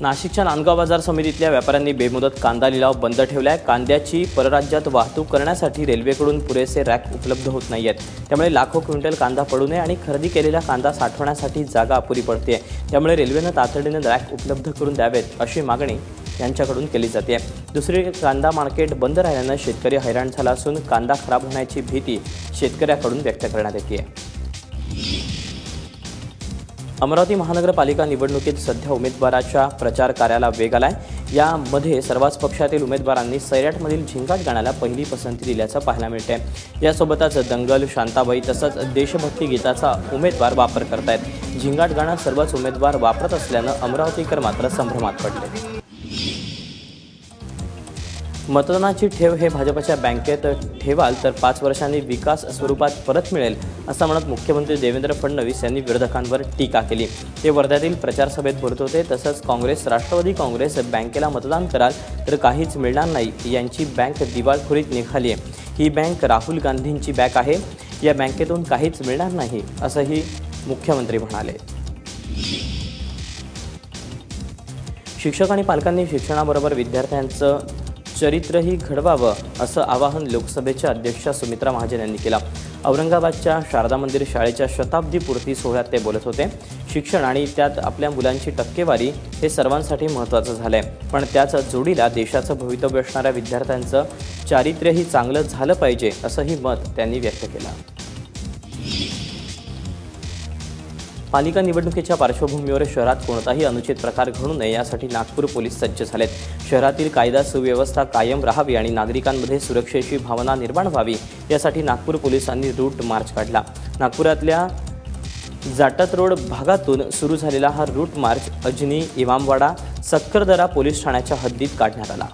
नाशिकच्या नांदगाव बाजार समितीतल्या व्यापाऱ्यांनी बेमुदत कांदा लिलाव बंद ठेवला आहे कांद्याची परराज्यात वाहतूक करण्यासाठी रेल्वेकडून पुरेसे रॅक उपलब्ध होत नाही आहेत त्यामुळे लाखो क्विंटल कांदा पडू नये आणि खरेदी केलेला कांदा साठवण्यासाठी जागा अपुरी पडते त्यामुळे रेल्वेनं तातडीनं रॅक उपलब्ध करून द्यावेत अशी मागणी यांच्याकडून केली जाते दुसरी कांदा मार्केट बंद राहिल्यानं शेतकरी हैराण झाला असून कांदा खराब होण्याची भीती शेतकऱ्याकडून व्यक्त करण्यात येते अमरावती महानगरपालिका निवडणुकीत सध्या उमेदवाराच्या प्रचार कार्याला वेग आलाय. यामध्ये सर्वच पक्षातील उमेदवारांनी सैराटमधील झिंगाट गाण्याला पहिली पसंती दिल्याचं पाहायला मिळते यासोबतच दंगल शांताबाई तसंच देशभक्ती गीताचा उमेदवार वापर करतायत. झिंगाट गाणं सर्वच उमेदवार वापरत असल्यानं अमरावतीकर मात्र संभ्रमात पडले. मतदानाची ठेव हे भाजपच्या बँकेत ठेवाल तर पाच वर्षांनी विकास स्वरूपात परत मिळेल असं म्हणत मुख्यमंत्री देवेंद्र फडणवीस यांनी विरोधकांवर टीका केली. ते वर्ध्यातील प्रचारसभेत बोलत होते तसंच काँग्रेस राष्ट्रवादी काँग्रेस बँकेला मतदान कराल तर काहीच मिळणार नाही यांची बँक दिवाळखोरीत निघाली आहे. ही बँक राहुल गांधींची बँक आहे या बँकेतून काहीच मिळणार नाही असंही मुख्यमंत्री म्हणाले. शिक्षक आणि पालकांनी शिक्षणाबरोबर विद्यार्थ्यांचं चरित्रही घडवावं असं आवाहन लोकसभेच्या अध्यक्षा सुमित्रा महाजन यांनी केलं. औरंगाबादच्या शारदा मंदिर शाळेच्या शताब्दी पूर्ती सोहळ्यात ते बोलत होते. शिक्षण आणि त्यात आपल्या मुलांची टक्केवारी हे सर्वांसाठी महत्त्वाचं झालं आहे पण त्याच जोडीला देशाचं भवितव्य असणाऱ्या विद्यार्थ्यांचं चारित्र्यही चांगलं झालं पाहिजे असंही मत त्यांनी व्यक्त केलं. पालिका निवडणुकीच्या पार्श्वभूमीवर शहरात कोणताही अनुचित प्रकार घडू नये यासाठी नागपूर पोलीस सज्ज झालेत. शहरातील कायदा सुव्यवस्था कायम राहावी आणि नागरिकांमध्ये सुरक्षेची भावना निर्माण व्हावी यासाठी नागपूर पोलिसांनी रूट मार्च काढला. नागपुरातल्या जाटत रोड भागातून सुरू झालेला हा route march Ajni Imamwada Sakkardara police ठाण्याच्या हद्दीत काढण्यात आला.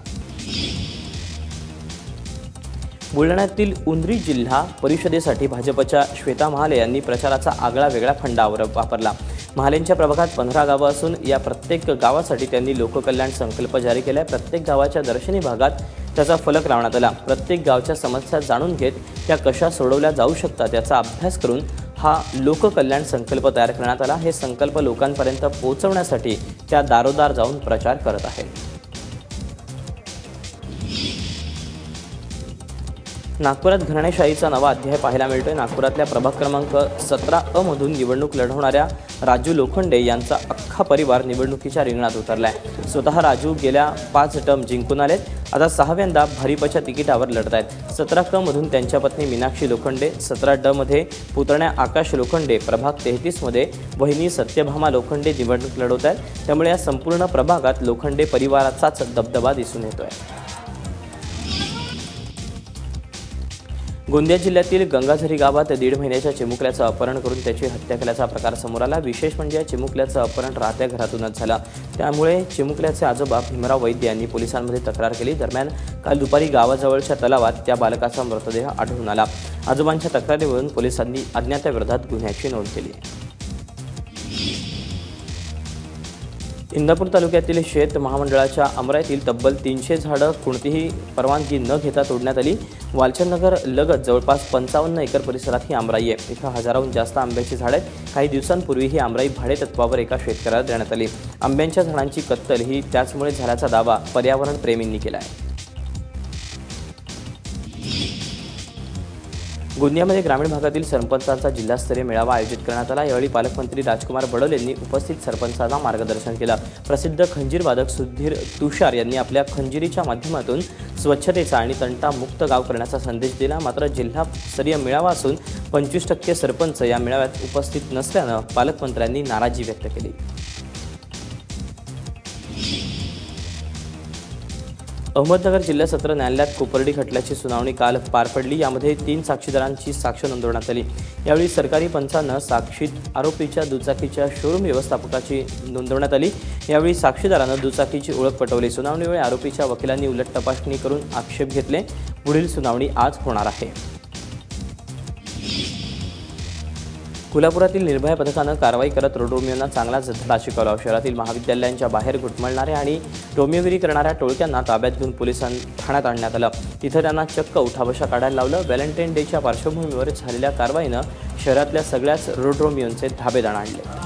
बुलढाण्यातील उंद्री जिल्हा परिषदेसाठी भाजपच्या श्वेता महाले यांनी प्रचाराचा आगळा वेगळा फंडावर वापरला. महालेंच्या प्रभागात पंधरा गावं असून या प्रत्येक गावासाठी त्यांनी लोककल्याण संकल्प जारी केला प्रत्येक गावाच्या दर्शनी भागात त्याचा फलक लावण्यात आला. प्रत्येक गावच्या समस्या जाणून घेत त्या कशा सोडवल्या जाऊ शकतात याचा अभ्यास करून हा लोककल्याण संकल्प तयार करण्यात आला. हे संकल्प लोकांपर्यंत पोहोचवण्यासाठी त्या दारोदार जाऊन प्रचार करत आहेत. नागपुरात घराणेशाहीचा नवा अध्याय पाहायला मिळतोय. नागपुरातल्या प्रभाग क्रमांक सतरा अ मधून निवडणूक लढवणाऱ्या राजू लोखंडे यांचा अख्खा परिवार निवडणुकीच्या रिंगणात उतरलाय. स्वतः राजू गेल्या पाच टर्म जिंकून आलेत. आता सहाव्यांदा भारिपच्या तिकिटावर लढत आहेत सतरा क मधून त्यांच्या पत्नी मीनाक्षी लोखंडे सतरा ड मध्ये पुतण्या आकाश लोखंडे प्रभाग तेहतीसमध्ये वहिनी सत्यभामा लोखंडे निवडणूक लढवत आहेत त्यामुळे या संपूर्ण प्रभागात लोखंडे परिवाराचाच दबदबा दिसून येतोय. गोंदिया जिल्ह्यातील गंगाझरी गावात दीड महिन्याच्या चिमुकल्याचं अपहरण करून त्याची हत्या केल्याचा प्रकार समोर आला. विशेष म्हणजे या चिमुकल्याचं अपहरण राहत्या घरातूनच झालं. त्यामुळे चिमुकल्याचे आजोबा भीमराव वैद्य यांनी पोलिसांमध्ये तक्रार केली. दरम्यान काल दुपारी गावाजवळच्या तलावात त्या बालकाचा मृतदेह आढळून आला. आजोबांच्या तक्रारीवरून पोलिसांनी अज्ञाताविरोधात गुन्ह्याची नोंद केली. इंदापूर तालुक्यातील शेत महामंडळाच्या अमरायतील तब्बल तीनशे झाडं कोणतीही परवानगी न घेता तोडण्यात आली. वालचंदनगर लगत जवळपास पंचावन्न एकर परिसरात ही आमराई आहे. इथं हजाराहून जास्त आंब्याची झाडं आहेत. काही दिवसांपूर्वी ही आमराई भाडेतत्वावर एका शेतकऱ्याला देण्यात आली. आंब्यांच्या झाडांची कत्तल ही त्याचमुळे झाल्याचा दावा पर्यावरण प्रेमींनी केला आहे. गोंदियामध्ये ग्रामीण भागातील सरपंचांचा जिल्हास्तरीय मेळावा आयोजित करण्यात आला. यावेळी पालकमंत्री राजकुमार बडोल यांनी उपस्थित सरपंचांना मार्गदर्शन केलं. प्रसिद्ध खंजीर वादक सुधीर तुषार यांनी आपल्या खंजिरीच्या माध्यमातून स्वच्छतेचा आणि तंटामुक्त गाव करण्याचा संदेश दिला. मात्र जिल्हास्तरीय मेळावा असून पंचवीस टक्के सरपंच या मेळाव्यात उपस्थित नसल्यानं पालकमंत्र्यांनी नाराजी व्यक्त केली. अहमदनगर जिल्हा सत्र न्यायालयात कोपर्डी खटल्याची सुनावणी काल पार पडली. यामध्ये तीन साक्षीदारांची साक्ष नोंदवण्यात आली. यावेळी सरकारी पंचानं साक्षीत आरोपीच्या दुचाकीच्या शोरूम व्यवस्थापकाची नोंदवण्यात आली. यावेळी साक्षीदारानं दुचाकीची ओळख पटवली. सुनावणीवेळी आरोपीच्या वकिलांनी उलट तपासणी करून आक्षेप घेतले. पुढील सुनावणी आज होणार आहे. कोल्हापुरातील निर्भया पथकानं कारवाई करत रोडरोमियोंना चांगलाच धडा शिकवला शहरातील महाविद्यालयांच्या बाहेर घुटमळणाऱ्या आणि रोमियोगिरी करणाऱ्या टोळक्यांना ताब्यात घेऊन पोलिसां ठाण्यात आणण्यात आलं. तिथं त्यांना चक्क उठाबशा काढायला लावलं. व्हॅलेंटाईन डेच्या पार्श्वभूमीवर झालेल्या कारवाईनं शहरातल्या सगळ्याच रोडरोमियोंचे धाबेदाण आणले.